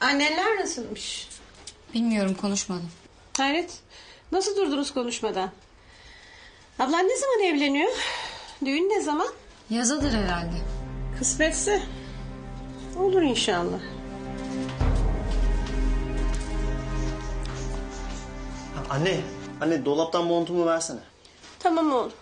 Anneler nasılmış? Bilmiyorum konuşmadım. Hayret. Nasıl durdunuz konuşmadan? Ablan ne zaman evleniyor? Düğün ne zaman? Yazadır herhalde. Kısmetse. Olur inşallah. Anne, anne dolaptan montumu versene. Tamam oğlum.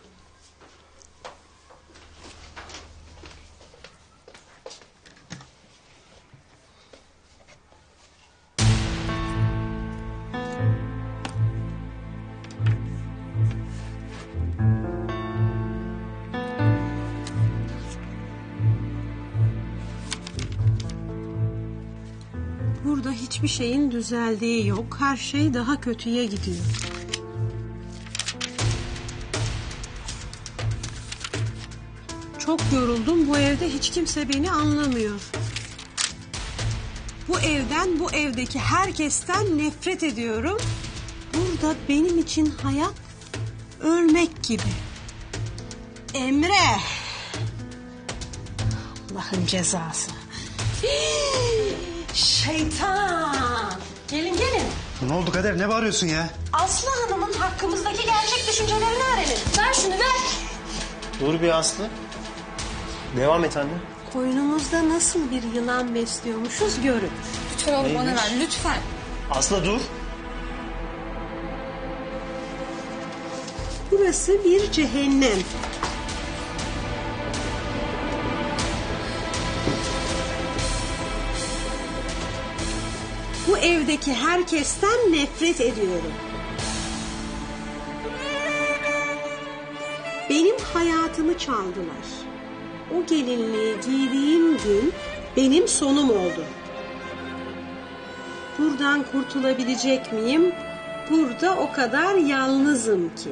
Burada hiçbir şeyin düzeldiği yok. Her şey daha kötüye gidiyor. Çok yoruldum. Bu evde hiç kimse beni anlamıyor. Bu evden, bu evdeki herkesten nefret ediyorum. Burada benim için hayat ölmek gibi. Emre. Allah'ın cezası. Şeytan. Gelin gelin. Ne oldu Kader ne bağırıyorsun ya? Aslı Hanım'ın hakkımızdaki gerçek düşüncelerini öğrenin. Ver şunu ver. Dur bir Aslı. Devam et anne. Koynumuzda nasıl bir yılan besliyormuşuz görün. Lütfen oğlum bana ver lütfen. Aslı dur. Burası bir cehennem. Bu evdeki herkesten nefret ediyorum. Benim hayatımı çaldılar. O gelinliği giydiğim gün benim sonum oldu. Buradan kurtulabilecek miyim? Burada o kadar yalnızım ki.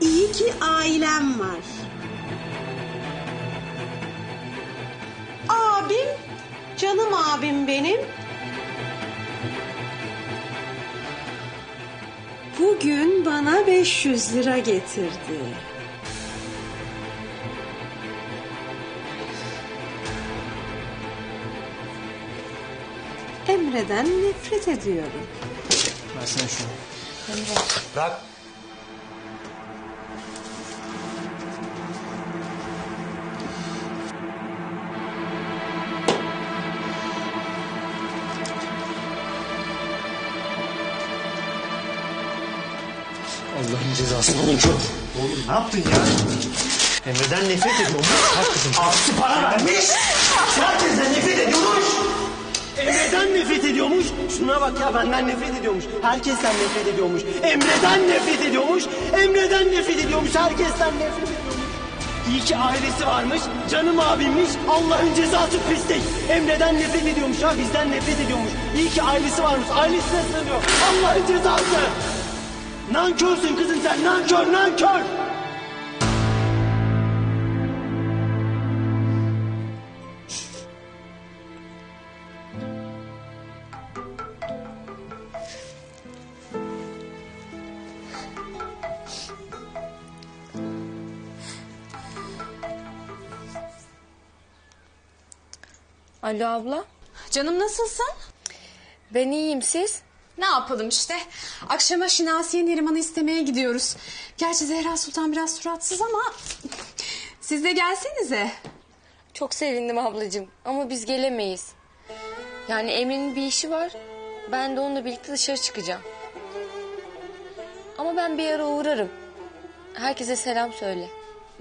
İyi ki ailem var. Canım abim benim. Bugün bana 500 lira getirdi. Emre'den nefret ediyorum. Versene şunu. Emre. Bırak. Allah'ın cezası oğlum çok. Oğlum ne yaptın ya? Emre'den nefret ediyormuş. Bak kızım. Aslı para vermiş. Herkesten nefret ediyormuş. Emre'den nefret ediyormuş. Şuna bak ya benden nefret ediyormuş. Herkesten nefret ediyormuş. Emre'den nefret ediyormuş. Emre'den nefret ediyormuş. Herkesten nefret ediyormuş. İyi ki ailesi varmış. Canım abimmiş. Allah'ın cezası pislik. Emre'den nefret ediyormuş ha. Bizden nefret ediyormuş. İyi ki ailesi varmış. Ailesine sığınıyor. Allah'ın cezası. Nankörsün kızım sen. Nankör nankör. Alo abla. Canım nasılsın? Ben iyiyim siz? Ne yapalım işte. Akşama Şinasiye Neriman'ı istemeye gidiyoruz. Gerçi Zehra Sultan biraz suratsız ama... Siz de gelsenize. Çok sevindim ablacığım ama biz gelemeyiz. Yani Emre'nin bir işi var. Ben de onunla birlikte dışarı çıkacağım. Ama ben bir ara uğrarım. Herkese selam söyle.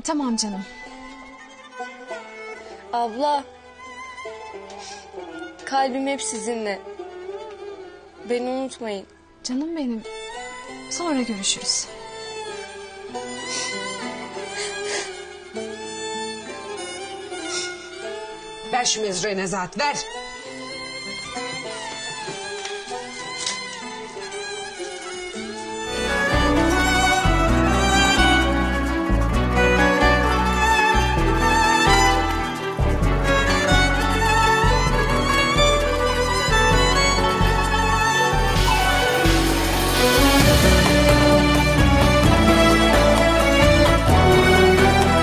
Tamam canım. Abla. Kalbim hep sizinle. Beni unutmayın. Canım benim. Sonra görüşürüz. Ver şu mezrayı Nezahat ver.